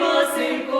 Василько